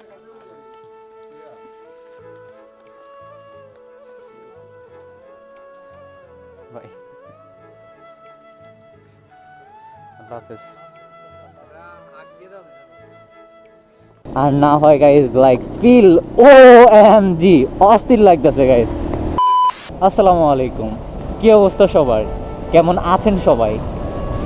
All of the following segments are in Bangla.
আল্লাহ হাফেজ আর না হয় guys like feel O M G অস্থির লাগতেছে গাইজ আসসালামু আলাইকুম কি অবস্থা সবার? কেমন আছেন সবাই?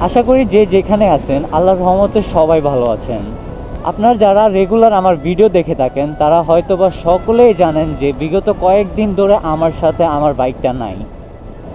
আশা করি যে যেখানে আছেন, আল্লাহর রহমতে সবাই ভালো আছেন। আপনারা যারা রেগুলার আমার ভিডিও দেখে থাকেন, তারা হয়তোবা সকলেই জানেন যে বিগত কয়েকদিন ধরে আমার সাথে আমার বাইকটা নাই।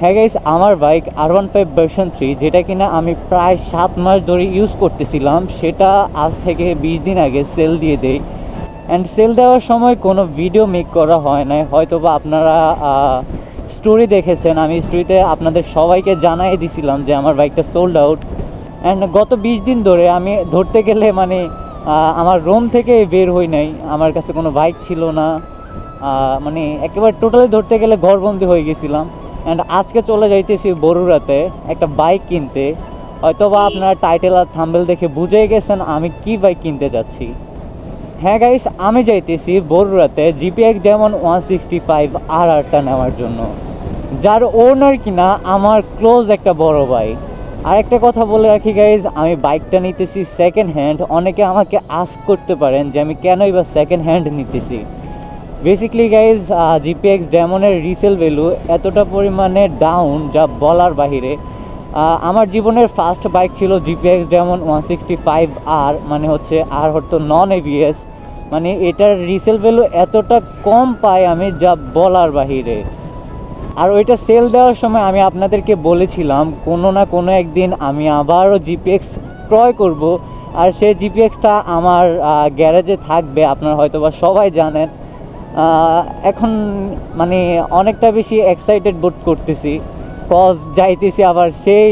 হ্যাঁ গাইস আমার bike R one five version three যেটা কিনা আমি প্রায় সাত মাস ধরে ইউজ করতেছিলাম, সেটা আজ থেকে বিশ দিন আগে সেল দিয়ে দেই। অ্যান্ড সেল দেওয়ার সময় কোনো ভিডিও মেক করা হয় নাই হয়তো বা আপনারা স্টোরি দেখেছেন, আমি স্টোরিতে আপনাদের সবাইকে জানাই দিছিলাম যে আমার বাইকটা সোল্ড আউট অ্যান্ড গত বিশ দিন ধরে আমি ধরতে গেলে মানে আমার রুম থেকে বের হই নাই। আমার কাছে কোনো বাইক ছিল না। মানে একেবারে টোটালি ধরতে গেলে ঘরবন্দি হয়ে গেছিলাম। অ্যান্ড আজকে চলে যাইতেছি বরুড়াতে একটা বাইক কিনতে। হয়তো বা আপনারা টাইটেল আর থাম্বেল দেখে বুঝে গেছেন আমি কি বাইক কিনতে যাচ্ছি। হ্যাঁ গাইস আমি যাইতেছি বরুড়াতে জিপিএক্স যেমন ওয়ান সিক্সটি ফাইভ আর আরটা নেওয়ার জন্য। যার ওনার কিনা আমার ক্লোজ একটা বড় ভাই। আর একটা কথা বলে রাখি গাইজ আমি বাইকটা নিতেছি সেকেন্ড হ্যান্ড অনেকে আমাকে আস্ক করতে পারেন যে আমি কেনই বা সেকেন্ড হ্যান্ড নিতেছি। বেসিক্যালি গাইজ জিপিএক্স ডেমনের রিসেল ভ্যালু এতটা পরিমাণে ডাউন যা বলার বাহিরে। আমার জীবনের ফার্স্ট বাইক ছিল GPX Demon one sixty five আর মানে হচ্ছে আর হতো নন এবিএস মানে এটার রিসেল ভ্যালু এতটা কম পাই আমি যা বলার বাহিরে। আর ওইটা সেল দেওয়ার সময় আমি আপনাদেরকে বলেছিলাম, কোনো না কোনো একদিন আমি আবারও জিপিএক্স ক্রয় করব। আর সেই জিপিএক্সটা আমার গ্যারেজে থাকবে, আপনারা হয়তো বা সবাই জানেন। এখন মানে অনেকটা বেশি এক্সাইটেড বোধ করতেছি। কজ যাইতেছি আবার সেই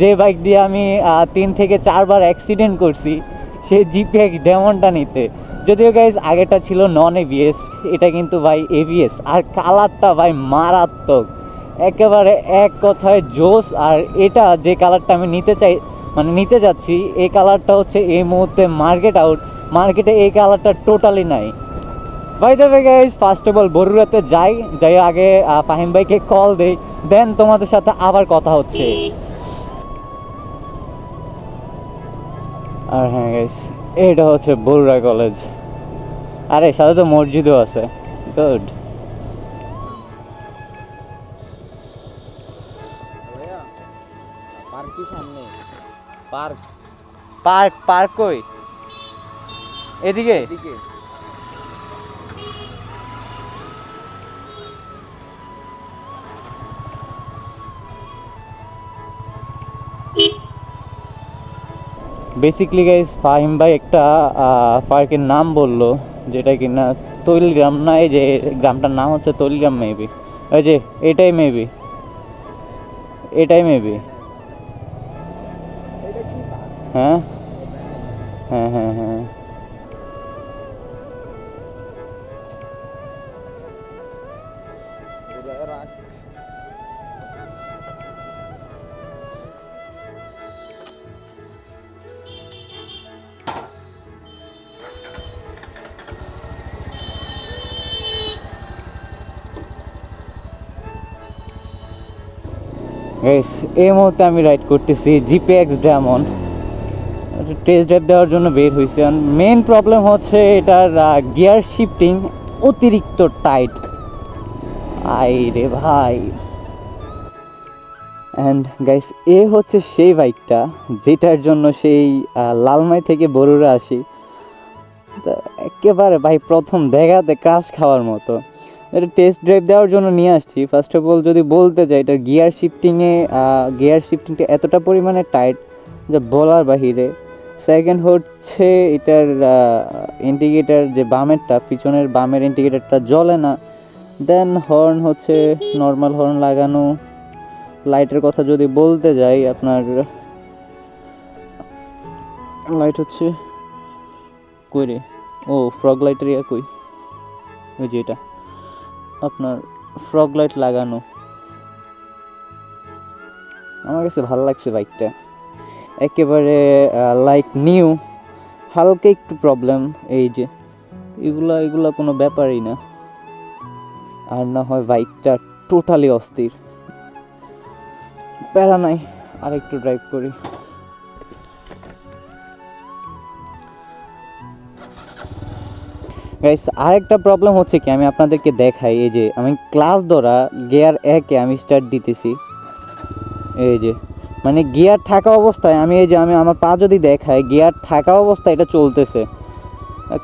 যে বাইক দিয়ে আমি তিন থেকে চারবার অ্যাক্সিডেন্ট করছি, সেই জিপিএক্স ডেমনটা নিতে। যদিও গাইজ আগেটা ছিল নন এবিএস এটা কিন্তু ভাই এবিএস আর কালারটা ভাই মারাত্মক। একেবারে এক কথায় জোস আর এটা যে কালারটা আমি নিতে চাই মানে নিতে যাচ্ছি, এই কালারটা হচ্ছে এই মুহূর্তে মার্কেট আউট মার্কেটে এই কালারটা টোটালি নাই। ভাই ওয়ে গাইজ ফার্স্ট অফ অল বরুড়াতে যাই যাই আগে ফাহিম ভাইকে কল দেই দেন তোমাদের সাথে আবার কথা হচ্ছে। আর হ্যাঁ গাইজ এটা হচ্ছে বরুড়া কলেজ আরে সাথে তো মসজিদও আছে। গুড পার্ক পার্ক কই? এদিকে? এদিকে। বেসিকলি গাইজ ফাহিম ভাই একটা পার্কের নাম বলল। যেটা কিনা তৈলগ্রাম না এই যে গ্রামটার নাম হচ্ছে তৈলগ্রাম মেবি এই যে এটাই মেবি এটাই মেবি হ্যাঁ? হ্যাঁ হ্যাঁ হ্যাঁ। এই মুহূর্তে আমি রাইড করতেছি জিপিএক্স ড্যামন টেস্ট ড্রাইভ দেওয়ার জন্য বের হয়েছি মেন প্রবলেম হচ্ছে এটার গিয়ার শিফটিং অতিরিক্ত টাইট আই রে ভাই। অ্যান্ড গাইস এ হচ্ছে সেই বাইকটা যেটার জন্য সেই লালমাই থেকে বড়ুরা আসি। একেবারে ভাই, প্রথম দেখাতে কাজ খাওয়ার মতো। এটা টেস্ট ড্রাইভ দেওয়ার জন্য নিয়ে আসছি। ফার্স্ট অফ অল যদি বলতে যাই এটার গিয়ার শিফটিংয়ে গিয়ার শিফটিংটা এতটা পরিমাণে টাইট যা বলার বাহিরে। সেকেন্ড হচ্ছে এটার ইন্ডিকেটার যে বামেরটা, পিছনের বামের ইন্ডিকেটারটা জ্বলে না। দেন হর্ন হচ্ছে নর্মাল হর্ন লাগানো। লাইটের কথা যদি বলতে যাই, আপনার লাইট হচ্ছে কই রে? ও ফ্রগ লাইটের ইয়া কই? ওই যে এটা। আপনার ফ্রগ লাইট লাগানো। আমার কাছে ভালো লাগছে বাইকটা একেবারে লাইক নিউ হালকা একটু প্রবলেম এই যে। এগুলা এগুলা কোনো ব্যাপারই না। আর না হয় বাইকটা টোটালি অস্থির। প্যারা নাই আর একটু ড্রাইভ করি। গাইস আরেকটা প্রবলেম হচ্ছে কি, আমি আপনাদেরকে দেখাই, এই যে, আমি ক্লাস ধরা গিয়ার একে আমি স্টার্ট দিতেছি। এই যে মানে গিয়ার থাকা অবস্থায়, আমি এই যে, আমি আমার পা যদি দেখাই গিয়ার থাকা অবস্থায় এটা চলতেছে।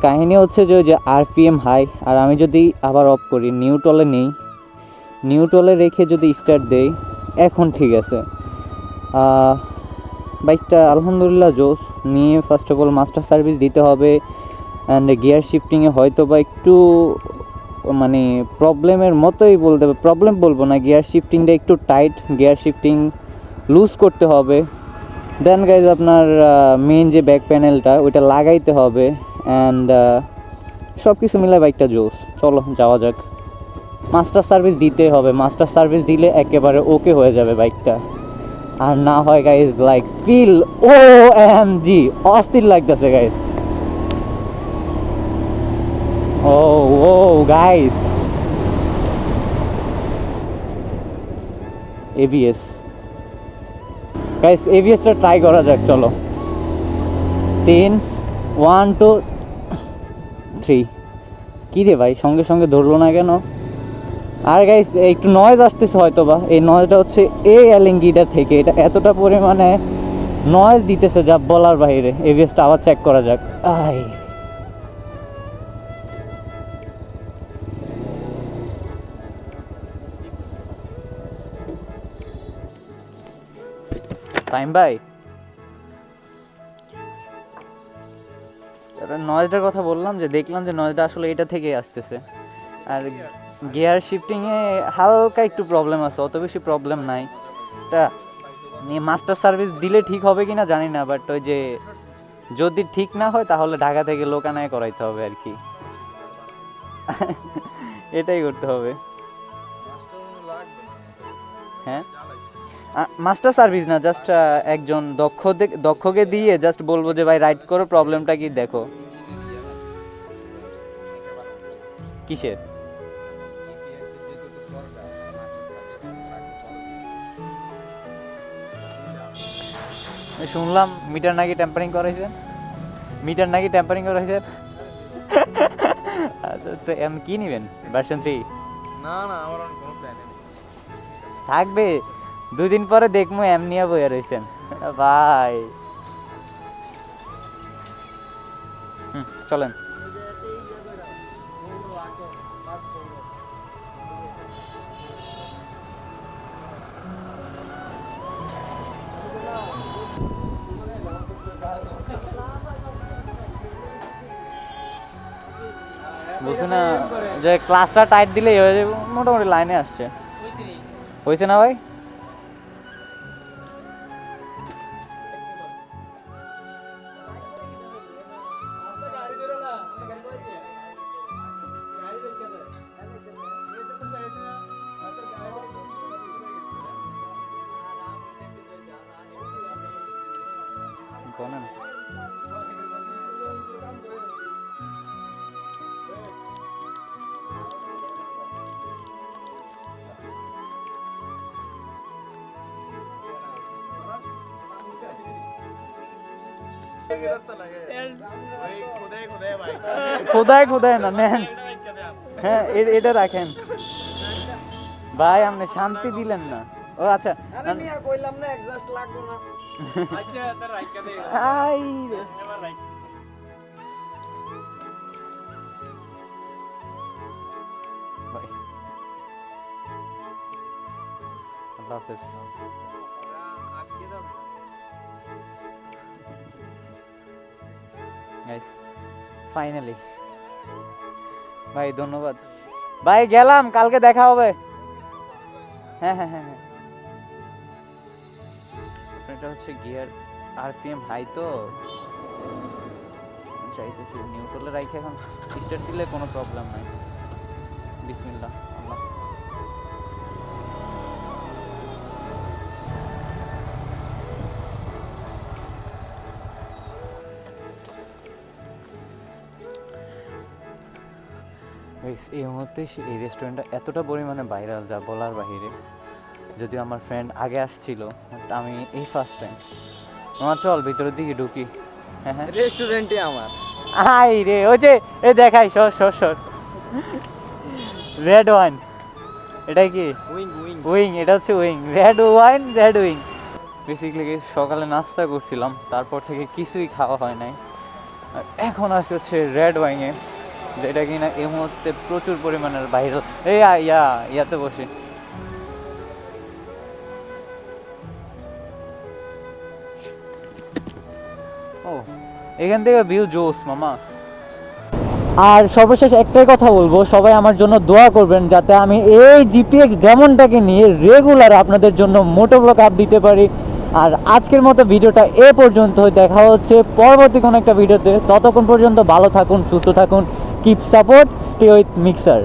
কাহিনী হচ্ছে যে, ওই যে আরপিএম হাই আর আমি যদি আবার অফ করি নিউটলে নেই। নিউটলে রেখে যদি স্টার্ট দেই, এখন ঠিক আছে। বাইকটা আলহামদুলিল্লাহ জোস, নিয়ে first of all master service দিতে হবে। অ্যান্ড গিয়ার শিফটিংয়ে হয়তো বা একটু মানে প্রবলেমের মতোই বলতে হবে প্রবলেম বলব না গিয়ার শিফটিংটা একটু টাইট গিয়ার শিফটিং লুজ করতে হবে। দেন গাইজ আপনার মেন যে ব্যাক প্যানেলটা ওইটা লাগাইতে হবে। অ্যান্ড সব কিছু মিলে বাইকটা জোস চলো, যাওয়া যাক। মাস্টার সার্ভিস দিতে হবে। মাস্টার সার্ভিস দিলে একেবারে ওকে হয়ে যাবে বাইকটা আর না হয় guys like feel O M G অস্থির লাগতেছে গাইজ ও ও গাইস এবিএস গাইস এবিএসটা ট্রাই করা যাক, চলো। তিন ওয়ান টু থ্রি কী রে ভাই, সঙ্গে সঙ্গে ধরলো না কেন? আর গাইস একটু নয়েজ আসতেছে হয়তো বা এই নয়েজটা হচ্ছে এই অ্যালেঙ্গিটা থেকে। এটা এতটা পরিমাণে নয়েজ দিতেছে যা বলার বাইরে। এবিএসটা আবার চেক করা যাক। আই টাইম ভাই নয়েজটার কথা বললাম যে, দেখলাম যে নয়েজটা আসলে এটা থেকেই আসতেছে। আর গিয়ার শিফটিংয়ে হালকা একটু প্রবলেম আছে, অত বেশি প্রবলেম নাই। এটা মাস্টার সার্ভিস দিলে ঠিক হবে কিনা জানি না বাট ওই যে যদি ঠিক না হয়, তাহলে ঢাকা থেকে লোকানায় করাইতে হবে আর কি। এটাই করতে হবে। হ্যাঁ? মাস্টার সার্ভিস না জাস্ট একজন দক্ষ দক্ষকে দিয়ে জাস্ট বলব যে ভাই রাইড করো প্রবলেমটা কি দেখো। কিসের? শুনলাম মিটার নাকি টেম্পারিং করাইছেন। মিটার নাকি টেম্পারিং করাইছেন। আচ্ছা, তো এম কি নেবেন? ভার্সন থ্রি না না আমার থাকবে? দুদিন পরে দেখব এম নিয়ে বইয়া রয়েছেন ভাই। চলেন। বুঝছ না, যে ক্লাসটা টাইট দিলেই হয়ে যাবে, মোটামুটি লাইনে আসছে। হয়েছে না ভাই খোদায় খোদায় না নেন। হ্যাঁ এটা রাখেন। ভাই আপনি শান্তি দিলেন না। ও আচ্ছা। কইলাম না এক্সস্ট লাগবো না। আই রে। আল্লাহ হাফেজ। গাইস ফাইনালি ভাই, ধন্যবাদ। ভাই, গেলাম, কালকে দেখা হবে। হ্যাঁ হ্যাঁ হ্যাঁ হ্যাঁ। এটা হচ্ছে গিয়ার আরপিএম হাই তো। চাইতেছি নিউট্রালে রাখে এখন। স্টার্ট দিলে কোনো প্রবলেম নাই। বিসমিল্লাহ। এই মুহূর্তে এই রেস্টুরেন্টটা এতটা পরিমাণে ভাইরাল যা বলার বাহিরে যদিও আমার ফ্রেন্ড আগে আসছিল আমি এই ফার্স্ট টাইম আমার চল ভিতরের দিকে ঢুকি। হ্যাঁ হ্যাঁ। রেস্টুরেন্টে আমার। আই রে ওই যে এ দেখাই সর সর সর। রেড ওয়াইন এটা কি? উইং উইং উইং এটা হচ্ছে wing red wine red wing basically সকালে নাস্তা করছিলাম তারপর থেকে কিছুই খাওয়া হয় নাই। আর এখন আসে হচ্ছে রেড ওয়াইনে যেটা কিনা এই মুহূর্তে প্রচুর পরিমাণের বাইরে এই ইয়া, ইয়াতে বসে। ও, এখান থেকে ভিউ জোস, মামা। আর সর্বশেষ একটাই কথা বলব, সবাই আমার জন্য দোয়া করবেন যাতে আমি এই জিপিএক্স ডেমনটাকে নিয়ে রেগুলার আপনাদের জন্য মোটো ব্লক আপ দিতে পারি। আর আজকের মতো ভিডিওটা এ পর্যন্ত দেখা হচ্ছে পরবর্তী কোনো একটা ভিডিওতে। ততক্ষণ পর্যন্ত ভালো থাকুন, সুস্থ থাকুন। Keep support stay with mixer